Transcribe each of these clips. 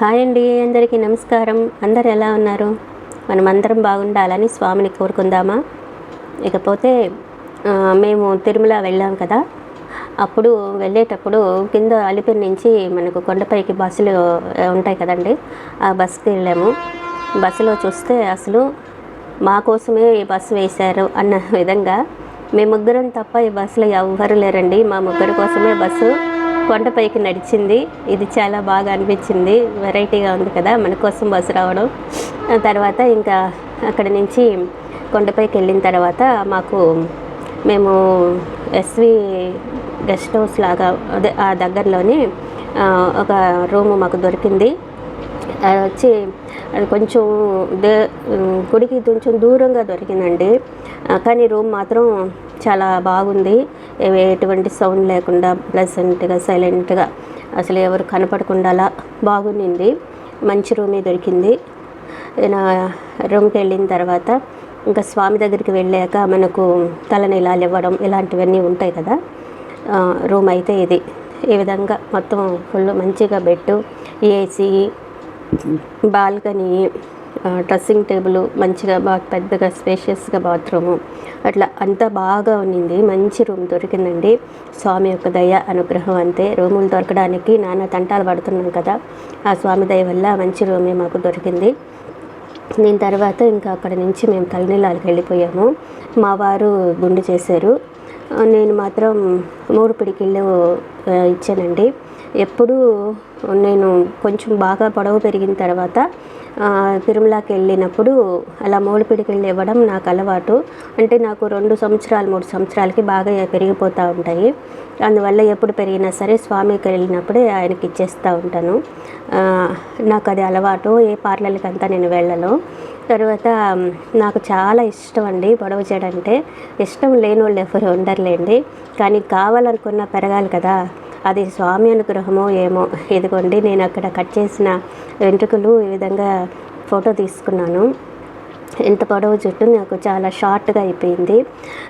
Hi అండి అందరికీ నమస్కారం. అందరు ఎలా ఉన్నారు? మనం అందరం బాగుండాలని స్వామిని కోరుకుందామా? ఇకపోతే మేము తిరుమల వెళ్ళాం కదా. అప్పుడు వెళ్ళేటప్పుడు కింద అలిపిరి నుంచి మనకు కొండపైకి బస్సులు ఉంటాయి కదండి. ఆ బస్సుకి వెళ్ళాము. బస్సులో చూస్తే అసలు మా కోసమే ఈ బస్సు వేశారు అన్న విధంగా మేము ముగ్గురం తప్ప ఈ బస్సులో ఎవ్వరు లేరండి. మా ముగ్గురు కోసమే బస్సు కొండపైకి నడిచింది. ఇది చాలా బాగా అనిపించింది. వెరైటీగా ఉంది కదా మన కోసం బస్సు రావడం. తర్వాత ఇంకా అక్కడ నుంచి కొండపైకి వెళ్ళిన తర్వాత మాకు మేము ఎస్వి గెస్ట్ హౌస్ లాగా అదే ఆ దగ్గరలోనే ఒక రూము మాకు దొరికింది. అది వచ్చి అది కొంచెం దే గుడికి కొంచెం దూరంగా దొరికిందండి. కానీ రూమ్ మాత్రం చాలా బాగుంది. ఎటువంటి సౌండ్ లేకుండా ప్లెజెంట్గా సైలెంట్గా అసలు ఎవరు కనపడకుండా అలా బాగుండింది. మంచి రూమే దొరికింది. నా రూమ్కి వెళ్ళిన తర్వాత ఇంకా స్వామి దగ్గరికి వెళ్ళాక మనకు తలనీలాలు ఇవ్వడం ఇలాంటివన్నీ ఉంటాయి కదా. రూమ్ అయితే ఇది. ఈ విధంగా మొత్తం ఫుల్ మంచిగా bed AC balcony dressing table మంచిగా బాగా పెద్దగా స్పేషియస్గా బాత్రూము. అట్లా అంతా బాగా ఉన్నింది. మంచి రూమ్ దొరికిందండి. స్వామి యొక్క దయ అనుగ్రహం అంతే. రూములు దొరకడానికి నానా తంటాలు పడుతున్నాం కదా. ఆ స్వామి దయ వల్ల మంచి రూమే మాకు దొరికింది. దీని తర్వాత ఇంకా అక్కడ నుంచి మేము తలనీలాలకు వెళ్ళిపోయాము. మా వారు గుండు చేశారు. నేను మాత్రం మూడు పిడికిళ్ళు ఇచ్చానండి. ఎప్పుడూ నేను కొంచెం బాగా పొడవు పెరిగిన తర్వాత తిరుమలకి వెళ్ళినప్పుడు అలా మూడు ఇవ్వడం నాకు అలవాటు. అంటే నాకు రెండు సంవత్సరాలు మూడు సంవత్సరాలకి బాగా పెరిగిపోతూ ఉంటాయి. అందువల్ల ఎప్పుడు పెరిగినా సరే స్వామికి వెళ్ళినప్పుడే ఆయనకి ఇచ్చేస్తూ ఉంటాను. నాకు అది అలవాటు. ఏ పార్లర్కి అంతా నేను వెళ్ళను. తర్వాత నాకు చాలా ఇష్టం అండి పొడవ చేయడం అంటే. ఇష్టం లేని వాళ్ళు ఎవరు ఉండర్లేండి. కానీ కావాలనుకున్న పెరగాలి కదా. అది స్వామి అనుగ్రహమో ఏమో. ఇదిగోండి నేను అక్కడ కట్ చేసిన వెంట్రుకలు ఈ విధంగా ఫోటో తీసుకున్నాను. ఎంత పొడవు జుట్టు నాకు చాలా షార్ట్గా అయిపోయింది.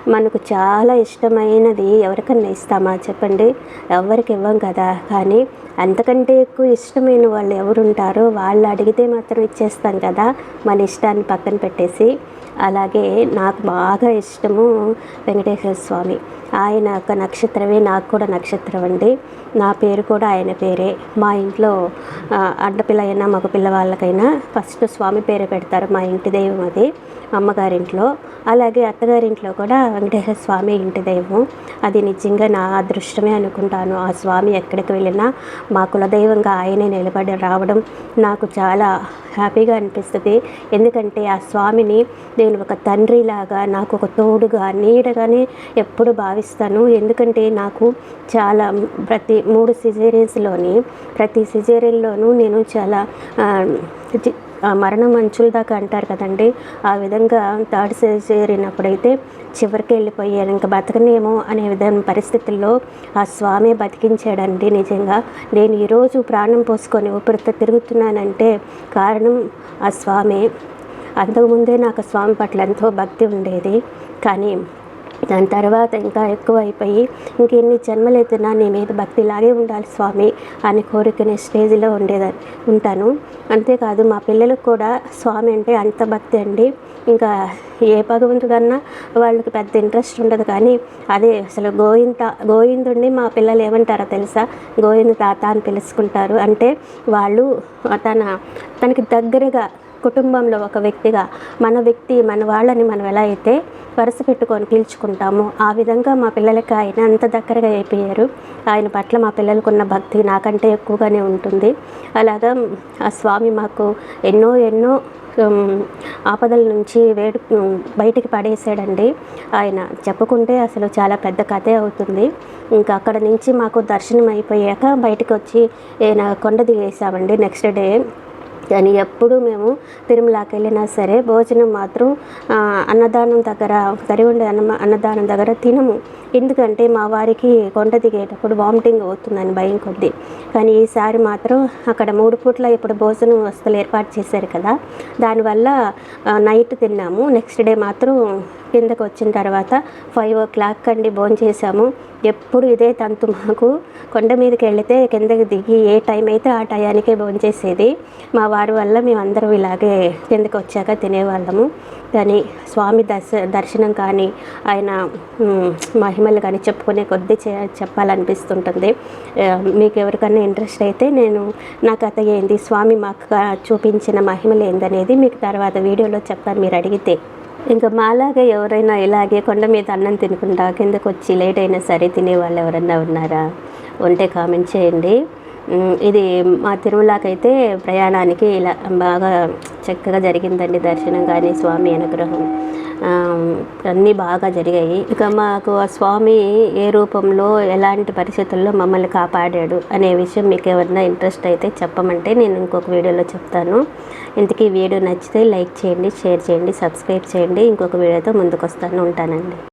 మనకు చాలా ఇష్టమైనది ఎవరికన్నా ఇస్తామా చెప్పండి? ఎవరికి ఇవ్వం కదా? కానీ అంతకంటే ఎక్కువ ఇష్టమైన వాళ్ళు ఎవరు ఉంటారో వాళ్ళు అడిగితే మాత్రం ఇచ్చేస్తాం కదా మన ఇష్టాన్ని పక్కన పెట్టేసి. అలాగే నాకు బాగా ఇష్టము వెంకటేశ్వర స్వామి. ఆయన యొక్క నక్షత్రమే నాకు కూడా నక్షత్రం అండి. నా పేరు కూడా ఆయన పేరే. మా ఇంట్లో ఆ, ఆడపిల్ల అయినా మగ పిల్లవాళ్ళకైనా ఫస్ట్ స్వామి పేరే పెడతారు మా ఇంటి దైవం అది అమ్మగారింట్లో. అలాగే అత్తగారింట్లో కూడా వెంకటేశ్వర స్వామి ఇంటి దైవం అది నిజంగా నా అదృష్టమే అనుకుంటాను. ఆ స్వామి ఎక్కడికి వెళ్ళినా మా కులదైవంగా ఆయనే నిలబడి రావడం నాకు చాలా హ్యాపీగా అనిపిస్తుంది. ఎందుకంటే ఆ స్వామిని నేను ఒక తండ్రిలాగా నాకు ఒక తోడుగా నీడగానే ఎప్పుడు భావిస్తాను. ఎందుకంటే నాకు చాలా ప్రతి మూడు సిజేరియన్స్లోని ప్రతి సిజేరియన్లోనూ నేను చాలా మరణం అంచుల దాకా అంటారు కదండి. ఆ విధంగా థర్డ్ చేరినప్పుడైతే చివరికి వెళ్ళిపోయాను ఇంకా బతకనేమో అనే విధంగా పరిస్థితుల్లో ఆ స్వామి బతికించాడండి నిజంగా. నేను ఈరోజు ప్రాణం పోసుకొని ఊపిరితో తిరుగుతున్నానంటే కారణం ఆ స్వామి. అంతకుముందే నాకు స్వామి పట్ల ఎంతో భక్తి ఉండేది. కానీ దాని తర్వాత ఇంకా ఎక్కువ అయిపోయి ఇంకెన్ని జన్మలైతున్నా నీ మీద భక్తిలాగే ఉండాలి స్వామి అని కోరుకునే స్టేజ్లో ఉండేదాన్ని ఉంటాను. అంతేకాదు మా పిల్లలకు కూడా స్వామి అంటే అంత భక్తి అండి. ఇంకా ఏ భగవంతుడన్నా వాళ్ళకి పెద్ద ఇంట్రెస్ట్ ఉండదు కానీ అదే అసలు గోవింద గోవిందుడిని మా పిల్లలు ఏమంటారో తెలుసా? గోవింద తాత అని పిలుచుకుంటారు. అంటే వాళ్ళు తన తనకి దగ్గరగా కుటుంబంలో ఒక వ్యక్తిగా మన వ్యక్తి మన వాళ్ళని మనం ఎలా అయితే వరుస పెట్టుకొని పీల్చుకుంటామో ఆ విధంగా మా పిల్లలకి ఆయన అంత దగ్గరగా అయిపోయారు. ఆయన పట్ల మా పిల్లలకు ఉన్న భక్తి నాకంటే ఎక్కువగానే ఉంటుంది. అలాగా ఆ స్వామి మాకు ఎన్నో ఎన్నో ఆపదల నుంచి వేడు బయటికి పడేసాడండి ఆయన చెప్పుకుంటే అసలు చాలా పెద్ద కథే అవుతుంది. ఇంకా అక్కడ నుంచి మాకు దర్శనం అయిపోయాక బయటకు వచ్చి కొండ దిగేసామండి నెక్స్ట్ డే కానీ ఎప్పుడు మేము తిరుమలకి వెళ్ళినా సరే భోజనం మాత్రం అన్నదానం దగ్గర తరిగుండే అన్న అన్నదానం దగ్గర తినము. ఎందుకంటే మా వారికి కొండ దిగేటప్పుడు వామిటింగ్ అవుతుందని భయం కొద్ది. కానీ ఈసారి మాత్రం అక్కడ మూడు పూట్ల ఇప్పుడు భోజనం వస్తువులు ఏర్పాటు చేశారు కదా. దానివల్ల నైట్ తిన్నాము. నెక్స్ట్ డే మాత్రం కిందకు వచ్చిన తర్వాత ఫైవ్ ఓ క్లాక్ అండి భోంచేసాము ఎప్పుడు ఇదే తంతు మాకు. కొండ మీదకి వెళితే కిందకి దిగి ఏ టైం అయితే ఆ టయానికే భోంచేసేది మా వారి వల్ల మేమందరం ఇలాగే కిందకి వచ్చాక తినేవాళ్ళము. కానీ స్వామి దర్శ దర్శనం కానీ ఆయన మ్, మహిమలు కానీ చెప్పుకునే కొద్దీ చే చెప్పాలనిపిస్తుంటుంది. మీకు ఎవరికైనా ఇంట్రెస్ట్ అయితే నేను నా కథ ఏంది స్వామి మాకు చూపించిన మహిమలు ఏందనేది మీకు తర్వాత వీడియోలో చెప్తాను మీరు అడిగితే. ఇంకా మాలాగా ఎవరైనా ఇలాగే కొండ మీద అన్నం తినకుండా కిందకు వచ్చి లేట్ అయినా సరే తినే వాళ్ళు ఎవరైనా ఉన్నారా? ఉంటే కామెంట్ చేయండి. ఇది మా తిరుమలకైతే ప్రయాణానికి ఇలా బాగా చక్కగా జరిగిందండి దర్శనం కానీ స్వామి అనుగ్రహం. అన్నీ బాగా జరిగాయి. ఇక మాకు ఆ స్వామి ఏ రూపంలో ఎలాంటి పరిస్థితుల్లో మమ్మల్ని కాపాడాడు అనే విషయం మీకు ఏమన్నా ఇంట్రెస్ట్ అయితే చెప్పమంటే నేను ఇంకొక వీడియోలో చెప్తాను. ఇంతకీ వీడియో నచ్చితే లైక్ చేయండి షేర్ చేయండి సబ్స్క్రైబ్ చేయండి. ఇంకొక వీడియోతో ముందుకు వస్తాను ఉంటానండి.